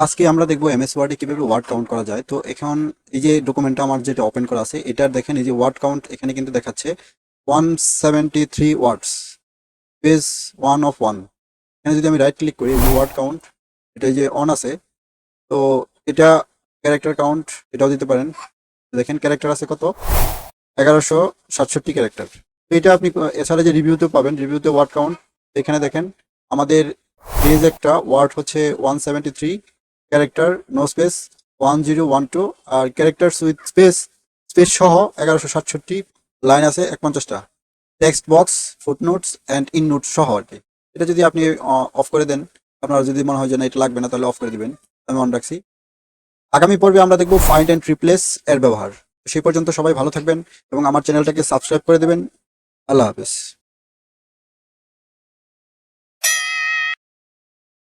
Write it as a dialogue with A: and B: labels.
A: আজকে আমরা দেখব এমএস ওয়ার্ডে কীভাবে ওয়ার্ড কাউন্ট করা যায়। তো এখন এই যে ডকুমেন্টটা আমার যেটা ওপেন করা আছে, এটার দেখেন এই যে ওয়ার্ড কাউন্ট এখানে কিন্তু দেখাচ্ছে one seventy three words page one of one এখানে যদি আমি রাইট ক্লিক করি ওয়ার্ড কাউন্ট এটা যে অন আছে, তো এটা ক্যারেক্টার কাউন্ট এটাও দিতে পারেন। দেখেন ক্যারেক্টার আছে কত? এগারোশো সাতষট্টি ক্যারেক্টার তো এটা আপনি, এছাড়া যে রিভিউতে পাবেন রিভিউতে ওয়ার্ড কাউন্ট এখানে দেখেন আমাদের পেজ একটা ওয়ার্ড হচ্ছে one seventy three character no space one zero one two R character with space space সহ এগারোশো সাতষট্টি লাইন আছে এক পঞ্চাশটা text box footnotes and endnotes সহ আর কি। এটা যদি আপনি অফ করে দেন, আপনার যদি মনে হয় যে না, এটা লাগবে না, তাহলে অফ করে দিবেন। আমি অন রাখছি। আগামী পর্বে আমরা দেখব ফাইন্ড অ্যান্ড রিপ্লেস এর ব্যবহার। সেই পর্যন্ত সবাই ভালো থাকবেন এবং আমার চ্যানেলটাকে সাবস্ক্রাইব করে দেবেন। আল্লাহ হাফেজ।